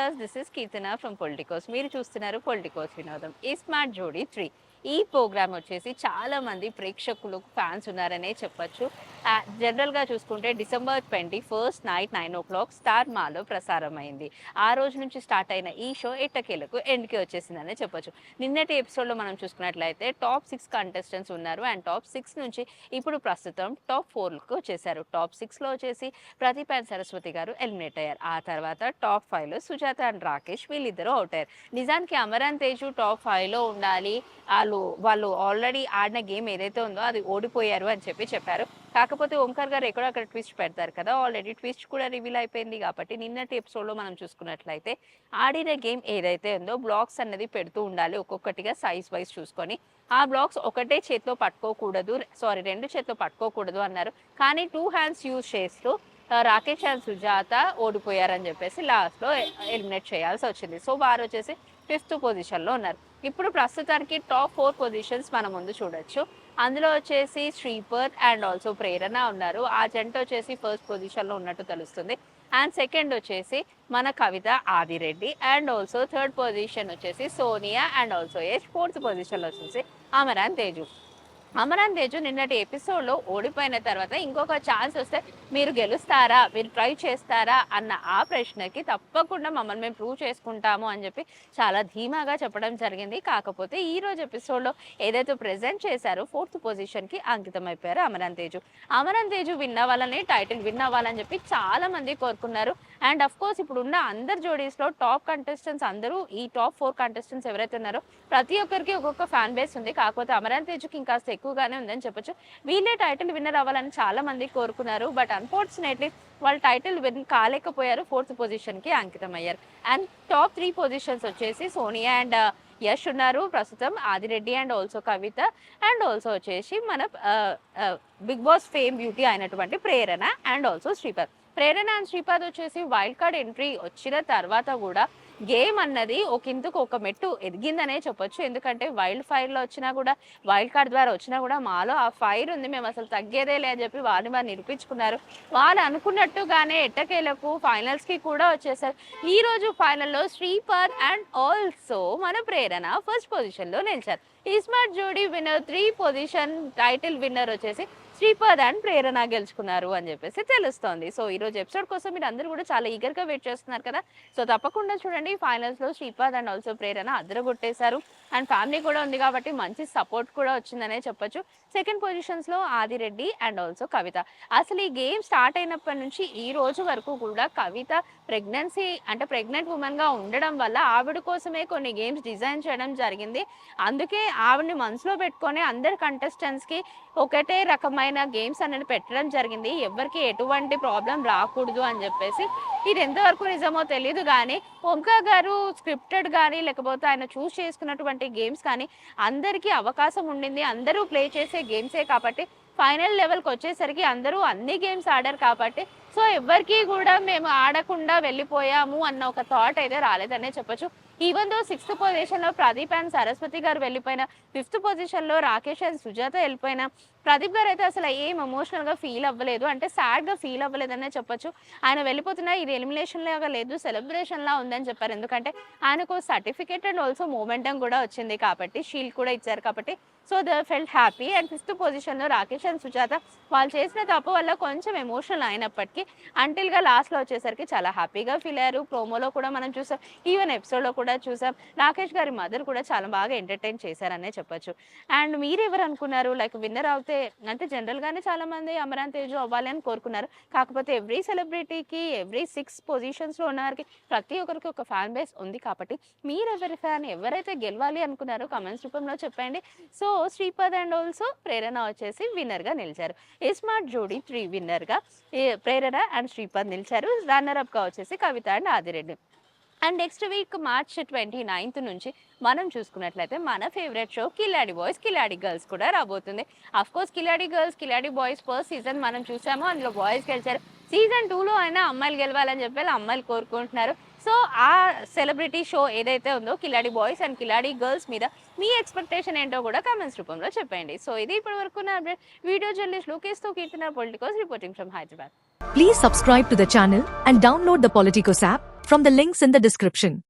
Viewers this is Keerthana from Politicos మీరు చూస్తున్నారు Politicos వినోదం ఈ స్మార్ట్ జోడీ త్రీ ఈ ప్రోగ్రామ్ వచ్చేసి చాలా మంది ప్రేక్షకులు ఫ్యాన్స్ ఉన్నారనే చెప్పొచ్చు. జనరల్గా జనరల్గా చూసుకుంటే December twenty first night nine o'clock star మాలో ప్రసారం అయింది ఆ రోజు నుంచి స్టార్ట్ అయిన ఈ షో ఎట్టకేలకు ఎండ్కి వచ్చేసిందనే చెప్పొచ్చు. నిన్నటి ఎపిసోడ్లో మనం చూసుకున్నట్లయితే టాప్ సిక్స్ కంటెస్టెంట్స్ ఉన్నారు. అండ్ టాప్ సిక్స్ నుంచి ఇప్పుడు ప్రస్తుతం టాప్ ఫోర్కి వచ్చేసారు. టాప్ సిక్స్లో వచ్చేసి ప్రతిపాన్ సరస్వతి గారు ఎలిమినేట్ అయ్యారు. ఆ తర్వాత టాప్ ఫైవ్లో సుజాత అండ్ రాకేష్ వీళ్ళిద్దరూ అవుట్ అయ్యారు. నిజానికి అమరాన్ తేజు టాప్ ఫైవ్లో ఉండాలి. వాళ్ళు వాళ్ళు ఆల్రెడీ ఆడిన గేమ్ ఏదైతే ఉందో అది ఓడిపోయారు అని చెప్పి చెప్పారు. కాకపోతే ఓంకార్ గారు ఎక్కడో అక్కడ ట్విస్ట్ పెడతారు కదా. ఆల్రెడీ ట్విస్ట్ కూడా రివీల్ అయిపోయింది కాబట్టి నిన్నటి ఎపిసోడ్లో మనం చూసుకున్నట్లయితే ఆడిన గేమ్ ఏదైతే ఉందో బ్లాక్స్ అన్నది పెడుతూ ఉండాలి ఒక్కొక్కటిగా సైజ్ వైజ్ చూసుకొని. ఆ బ్లాక్స్ ఒకటే చేతిలో పట్టుకోకూడదు. సారీ రెండు చేతిలో పట్టుకోకూడదు అన్నారు. కానీ టూ హ్యాండ్స్ యూజ్ చేస్తూ రాకేష్ అండ్ సుజాత ఓడిపోయారని చెప్పేసి లాస్ట్లో ఎలిమినేట్ చేయాల్సి వచ్చింది. సో వారు వచ్చేసి ఫిఫ్త్ పొజిషన్లో ఉన్నారు. ఇప్పుడు ప్రస్తుతానికి టాప్ ఫోర్ పొజిషన్స్ మన ముందు చూడొచ్చు. అందులో వచ్చేసి శ్రీపర్ అండ్ ఆల్సో ప్రేరణ ఉన్నారు. ఆ జంట వచ్చేసి ఫస్ట్ పొజిషన్లో ఉన్నట్టు తెలుస్తుంది. అండ్ సెకండ్ వచ్చేసి మన Kavitha Adireddy and also third position వచ్చేసి Sonia and also age fourth పొజిషన్లో వచ్చేసి అమరాన్ తేజు. అమరాన్ తేజు నిన్నటి ఎపిసోడ్లో ఓడిపోయిన తర్వాత ఇంకొక ఛాన్స్ వస్తే మీరు గెలుస్తారా? మీరు ట్రై చేస్తారా? అన్న ఆ ప్రశ్నకి తప్పకుండా మమ్మల్ని మేము ప్రూవ్ చేసుకుంటాము అని చెప్పి చాలా ధీమాగా చెప్పడం జరిగింది. కాకపోతే ఈ రోజు ఎపిసోడ్లో ఏదైతే ప్రెజెంట్ చేశారో ఫోర్త్ పొజిషన్కి అంకితం అయిపోయారు అమరాన్ తేజు. అమరాన్ తేజు విన్ అవ్వాలని టైటిల్ విన్ అవ్వాలని చెప్పి చాలా మంది కోరుకున్నారు. అండ్ అఫ్ కోర్స్ ఇప్పుడు ఉన్న అందరు జోడీస్లో టాప్ కంటెస్టెంట్స్ అందరూ ఈ టాప్ ఫోర్ కంటెస్టెంట్స్ ఎవరైతే ఉన్నారో ప్రతి ఒక్కరికి ఒక్కొక్క ఫ్యాన్ బేస్ ఉంది. కాకపోతే అమరాన్ తేజుకి ఇంకాస్త ఎక్కువగానే ఉందని చెప్పొచ్చు. వీళ్ళే టైటిల్ విన్నర్ అవ్వాలని చాలా మంది కోరుకున్నారు. బట్ అన్ఫార్చునేట్లీ వాళ్ళు టైటిల్ విన్ కాలేకపోయారు ఫోర్త్ పొజిషన్కి అంకితం అయ్యారు. అండ్ టాప్ త్రీ పొజిషన్స్ వచ్చేసి సోనియా అండ్ యష్ ఉన్నారు ప్రస్తుతం Adireddy and also Kavitha and also వచ్చేసి మన బిగ్ బాస్ ఫేమ్ బ్యూటీ అయినటువంటి Prerana and also Sripad. Prerana and Sripad వచ్చేసి వైల్డ్ కార్డ్ ఎంట్రీ వచ్చిన తర్వాత కూడా గేమ్ అన్నది ఒక ఇందుకు ఒక మెట్టు ఎదిగిందనే చెప్పొచ్చు. ఎందుకంటే వైల్డ్ ఫైర్లో వచ్చినా కూడా వైల్డ్ కార్డ్ ద్వారా వచ్చినా కూడా మాలో ఆ ఫైర్ ఉంది. మేము అసలు తగ్గేదే లే అని చెప్పి వాళ్ళని వారు నిరూపించుకున్నారు. వాళ్ళు అనుకున్నట్టుగానే ఎట్టకేలకు ఫైనల్స్కి కూడా వచ్చేసారు. ఈ రోజు ఫైనల్లో శ్రీపాద్ అండ్ ఆల్సో మన ప్రేరణ ఫస్ట్ పొజిషన్లో నిలిచారు. ఈ స్మార్ట్ జోడీ winner three position title winner వచ్చేసి శ్రీపద్ అండ్ ప్రేరణ గెలుచుకున్నారు అని చెప్పేసి తెలుస్తోంది. సో ఈ రోజు ఎపిసోడ్ కోసం మీరు అందరూ కూడా చాలా ఈగర్గా వెయిట్ చేస్తున్నారు కదా. సో తప్పకుండా చూడండి ఫైనల్స్లో శ్రీపాద్ శ్రీపద్ అండ్ ఆల్సో ప్రేరణ అదరగొట్టేశారు అండ్ ఫ్యామిలీ కూడా ఉంది కాబట్టి మంచి సపోర్ట్ కూడా వచ్చిందనే చెప్పొచ్చు. సెకండ్ పొజిషన్స్లో ఆదిరెడ్డి అండ్ ఆల్సో కవిత. అసలు ఈ గేమ్ స్టార్ట్ అయినప్పటి నుంచి ఈ రోజు వరకు కూడా కవిత ప్రెగ్నెన్సీ అంటే ప్రెగ్నెంట్ ఉమెన్గా ఉండడం వల్ల ఆవిడ కోసమే కొన్ని గేమ్స్ డిజైన్ చేయడం జరిగింది. అందుకే ఆవిడని మనసులో పెట్టుకొని అందరి కంటెస్టెంట్స్కి ఒకటే రకమైన గేమ్స్ అనేది పెట్టడం జరిగింది. ఎవరికి ఎటువంటి ప్రాబ్లం రాకూడదు అని చెప్పేసి. ఇది ఎంతవరకు నిజమో తెలియదు కానీ ఓంకార్ గారు స్క్రిప్టెడ్ కానీ లేకపోతే ఆయన చూస్ చేసుకున్నటువంటి గేమ్స్ కానీ అందరికీ అవకాశం ఉండింది. అందరూ ప్లే చేసే గేమ్సే కాబట్టి ఫైనల్ లెవెల్కి వచ్చేసరికి అందరూ అన్ని గేమ్స్ ఆడారు కాబట్టి సో ఎవరికి కూడా మేము ఆడకుండా వెళ్ళిపోయాము అన్న ఒక థాట్ అయితే రాలేదనే చెప్పొచ్చు. ఈవెన్ దో సిక్స్త్ పొజిషన్లో ప్రదీప్ అండ్ సరస్వతి గారు వెళ్ళిపోయిన ఫిఫ్త్ పొజిషన్లో రాకేష్ అండ్ సుజాత వెళ్ళిపోయిన ప్రదీప్ గారు అయితే అసలు ఏం ఎమోషనల్గా ఫీల్ అవ్వలేదు. అంటే సాడ్గా ఫీల్ అవ్వలేదనే చెప్పొచ్చు. ఆయన వెళ్ళిపోతున్నా ఇది ఎలిమినేషన్ లాగా లేదు సెలబ్రేషన్ లా ఉందని చెప్పారు. ఎందుకంటే ఆయనకు సర్టిఫికేట్ అండ్ ఆల్సో మూమెంటం కూడా వచ్చింది కాబట్టి షీల్డ్ కూడా ఇచ్చారు కాబట్టి so the felt happy and fifth పొజిషన్లో రాకేష్ అండ్ సుజాత వాళ్ళు చేసిన తప్పు వల్ల కొంచెం ఎమోషనల్ అయినప్పటికీ అంటిల్గా లాస్ట్లో వచ్చేసరికి చాలా హ్యాపీగా ఫీల్ అయ్యారు. ప్రోమోలో కూడా మనం చూసాం. ఈవెన్ ఎపిసోడ్లో కూడా చూసాం. రాకేష్ గారి మదర్ కూడా చాలా బాగా ఎంటర్టైన్ చేశారనే చెప్పొచ్చు. అండ్ మీరు ఎవరు అనుకున్నారు? లైక్ విన్నర్ అవుతే అంటే జనరల్గానే చాలా మంది అమరాన్ తేజు అవ్వాలి అని కోరుకున్నారు. కాకపోతే ఎవ్రీ సెలబ్రిటీకి ఎవ్రీ సిక్స్ పొజిషన్స్లో ఉన్నవారికి ప్రతి ఒక్కరికి ఒక ఫ్యాన్ బేస్ ఉంది కాబట్టి మీరు ఎవరి ఫ్యాన్ ఎవరైతే గెలవాలి అనుకున్నారో కమెంట్స్ రూపంలో చెప్పండి. So Sripad and also Prerana వచ్చేసి విన్నర్గా నిలిచారు. ఈ స్మార్ట్ జోడీ త్రీ విన్నర్గా ప్రేరణ అండ్ శ్రీపద్ నిలిచారు. రన్నర్ అప్గా వచ్చేసి Kavitha and Adireddy. And next week March twenty ninth నుంచి మనం చూసుకున్నట్లయితే మన favourite show Kiladi boys Kiladi girls కూడా రాబోతుంది. Of course Kiladi girls Kiladi boys first season మనం చూసాము. అందులో బాయ్స్ గెలిచారు. సీజన్ టూలో అయినా అమ్మాయిలు గెలవాలని చెప్పి అమ్మాయిలు కోరుకుంటున్నారు. సో ఆ సెలబ్రిటీ షో ఏదైతే ఉందో Khiladi boys and Khiladi girls మీద మీ ఎక్స్పెక్టేషన్ ఏంటో కూడా కామెంట్స్ రూపంలో చెప్పండి. సో ఇది ఇప్పటి వరకు నా update. Video journalist లోకేష్తో Keerthana Politicos reporting from Hyderabad. Please subscribe to the channel and download the Politicos app from the links in the description